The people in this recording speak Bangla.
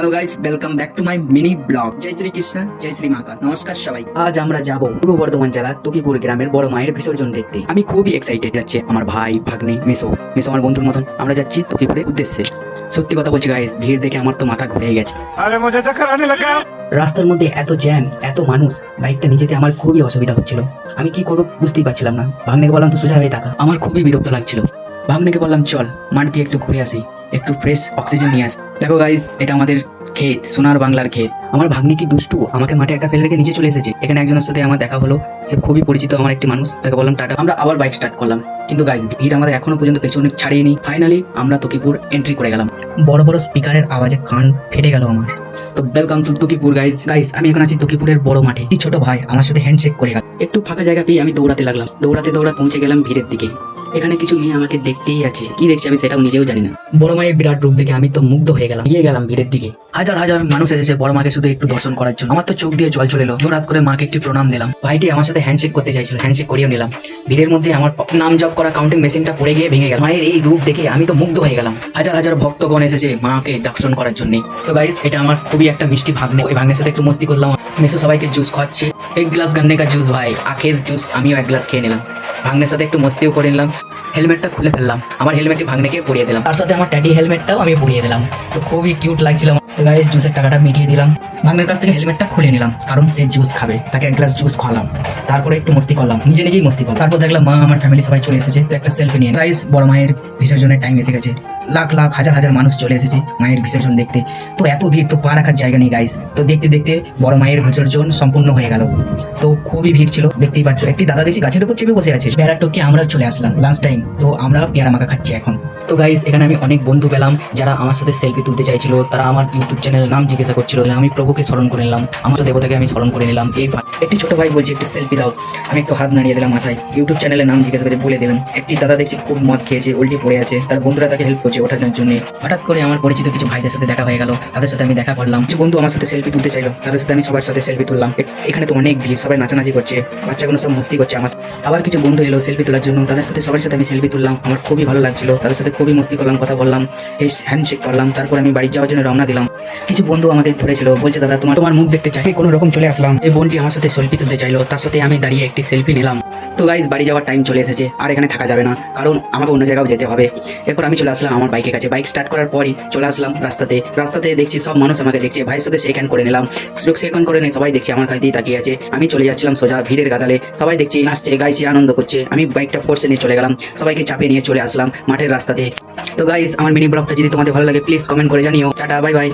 Hello guys welcome back to my mini blog জয় শ্রী কৃষ্ণ জয় শ্রী মাকা নমস্কার সবাই। আজ আমরা যাব পূর্ব বর্ধমান জেলার তুকিপুর গ্রামের বড় মায়ের বিসর্জন দেখতে। আমি খুবই এক্সাইটেড যাচ্ছে আমার ভাই ভাগ্নে মেসো। মেসো আমার বন্ধুর মতন। আমরা যাচ্ছি তুকিপুরের উদ্দেশ্যে। সত্যি কথা বলছি গাইস ভিড় দেখে আমার তো মাথা ঘুরে গেছে। আরে মজা তো করানি লাগা রাস্তার মধ্যে এত জ্যাম এত মানুষ বাইকটা নিজেতে আমার খুবই অসুবিধা হচ্ছিল। আমি কি করব বুঝতেই পারছিলাম না। ভাগ্নেকে বললাম তো সোজা হয়ে থাকা। আমার খুবই বিরক্ত লাগছিল। ভাগ্নেকে বললাম, চল, মাঠ দিয়ে একটু ঘুরে আসি, একটু ফ্রেশ অক্সিজেন নিয়ে আসি। দেখো গাইস এটা আমাদের ক্ষেত, সোনার বাংলার ক্ষেত। আমার ভাগ্নি কি দুষ্টু আমাকে মাঠে একা ফেলে রেখে নিচে চলে এসেছে। এখানে একজনের সাথে আমার দেখা হলো, সে খুবই পরিচিত আমার একটি মানুষ, তাকে বললাম, টাটা। আমরা আবার বাইক স্টার্ট করলাম। কিন্তু গাইস ভিড় আমাদের এখনও পর্যন্ত পেছনে ছাড়িয়ে ফাইনালি আমরা তকিপুর এন্ট্রি করে গেলাম। বড় বড় স্পিকারের আওয়াজে কান ফেটে গেল আমার। তো welcome to Takipur guys guys আমি এখন আছি তকিপুরের বড় মাঠে। ছোট ভাই আমার সাথে হ্যান্ডশেক করে গেল। একটু ফাঁকা জায়গা পেয়ে আমি দৌড়াতে লাগলাম। দৌড়াতে দৌড়াতে পৌঁছে গেলাম ভিড়ের দিকে। এখানে কিছু মেয়ে আমাকে দেখতেই আছে। কি দেখছি আমি সেটাও নিজেও জানি না। বড় মায়ের বিরাট রূপ দেখে আমি তো মুগ্ধ হয়ে গেলাম। গিয়ে গেলাম ভিড়ের দিকে। হাজার হাজার মানুষ এসেছে বড় মাকে শুধু একটু দর্শন করার জন্য। আমার তো চোখ দিয়ে জল চলে এলো। জোরাত করে মাকে একটি প্রণাম দিলাম। ভাইটি আমার সাথে হ্যান্ডশেক করতে চাইছিল। হ্যান্ডশেক করিয়ে নিলাম। ভিড়ের মধ্যে আমার নাম জপ করা কাউন্টিং মেশিনটা পড়ে গিয়ে ভেঙে গেল। মায়ের এই রূপ দেখে আমি তো মুগ্ধ হয়ে গেলাম। হাজার হাজার ভক্তগণ এসেছে মাকে দর্শন করার জন্য। তো গাইস এটা আমার খুবই একটা মিষ্টি ভাগ্নে। ওই ভাগ্নের সাথে একটু মস্তি করলাম। মেসো সবাইকে জুস খাওয়াচ্ছে। এক গ্লাস গান্নে কা জুস ভাই। আখের জুস আমিও এক গ্লাস খেয়ে নিলাম। ভাগ্নের সাথে একটু মস্তিও করে নিলাম। হেলমেটটা খুলে ফেললাম। আমার হেলমেটটি ভাগ্নেকে পরিয়ে দিলাম। তার সাথে আমার ট্যাডি হেলমেটটাও আমি পরিয়ে দিলাম। তো খুবই কিউট লাগছিল। তো গাইস জুসের টাকাটা মিটিয়ে দিলাম। ভাগ্নের কাছ থেকে হেলমেটটা খুলে নিলাম, কারণ সে জুস খাবে। তাকে এক গ্লাস জুস খাওয়ালাম তারপরে একটু মস্তি করলাম, নিজে নিজেই মস্তি করলাম। তারপর দেখলাম, মা, আমার ফ্যামিলি সবাই চলে এসেছে, তো একটা সেলফি নিয়ে। গাইস বড় মায়ের বিসর্জনের টাইম এসে গেছে। লাখ লাখ, হাজার হাজার মানুষ চলে এসেছে মায়ের বিসর্জন দেখতে। তো এত ভিড়, তো পা রাখার জায়গা নেই গাইস তো দেখতে দেখতে বড় মায়ের বিসর্জন সম্পূর্ণ হয়ে গেল। তো খুবই ভিড় ছিল, দেখতেই পাচ্ছ। একটি দাদা দেখছি গাছের উপর চেপে বসে আছে। পেয়ারা টপকে আমরা চলে আসলাম লাঞ্চ টাইম তো আমরা পেয়ারা মাখা খাচ্ছি এখন। তো গাইস এখানে আমি অনেক বন্ধু পেলাম, যারা আমার সাথে সেলফি তুলতে চাইছিল। তারা আমার ইউটিউব চ্যানেলের নাম জিজ্ঞাসা করছিল আমি প্রভুকে স্মরণ করে নিলাম, আমার দেবতাকে আমি স্মরণ করে নিলাম। এই একটি ছোট ভাই বলছে, একটি সেলফি দাও। আমি একটু হাত নাড়িয়ে দিলাম মাথায়। ইউটিউব চ্যানেলের নাম জিজ্ঞাসা করে বলে দিলাম, একটি দাদা দেখছি খুব মদ খেয়েছে, উল্টে পড়ে আছে, তার বন্ধুরা তাকে হেল্প করছে ওঠানোর জন্য। হঠাৎ করে আমার পরিচিত কিছু ভাইদের সাথে দেখা হয়ে গেল, তাদের সাথে আমি দেখা করলাম। কিছু বন্ধু আমার সাথে সেলফি তুলতে চাইলো, তাদের সাথে আমি সবার সাথে সেলফি তুললাম। এখানে তো অনেক ভিড়, সবাই নাচানাচি করছে, বাচ্চাগুলো সব মস্তি করছে আমার আবার কিছু বন্ধু এলো সেলফি তোলার জন্য, তাদের সাথে সবার সাথে আমি সেলফি তুললাম, আমার খুবই ভালো লাগছিল। তাদের সাথে খুবই মস্তি করলাম, কথা বললাম, এই হ্যান্ডশেক করলাম, তারপর আমি বাড়ি যাওয়ার জন্য রওনা দিলাম। কিছু বন্ধু আমাকে ধরেছিল, বলছে, দাদা, তোমার তোমার মুখ দেখতে চাই। আমি কোনো রকম চলে আসলাম। এই বোনটি আমার সাথে সেলফি তুলতে চাইলো। তার সাথে আমি দাঁড়িয়ে একটি সেলফি নিলাম। তো গাইজ বাড়ি যাওয়ার টাইম চলে এসেছে। আর এখানে থাকা যাবে না, কারণ আমাকে অন্য জায়গাও যেতে হবে। এরপর আমি চলে আসলাম আমার বাইকের কাছে। বাইক স্টার্ট করার পরই চলে আসলাম রাস্তাতে। রাস্তাতে দেখছি সব মানুষ আমাকে দেখছে। ভাইয়ের সাথে সেখান করে নিলাম। সেখান করে নিয়ে সবাই দেখছি আমার কাছে দিয়ে তাকিয়ে আছে। আমি চলে যাচ্ছিলাম সোজা ভিড়ের গাদালে। সবাই দেখছি নাচছে গাইছে আনন্দ করছে। আমি বাইকটা ফোর্সে নিয়ে চলে গেলাম। সবাইকে চাপিয়ে নিয়ে চলে আসলাম মাঠের রাস্তাতে। তো গাইজ আমার মিনি ব্লগটা যদি তোমাদের ভালো লাগে প্লিজ কমেন্ট করে জানিও। Tata bye bye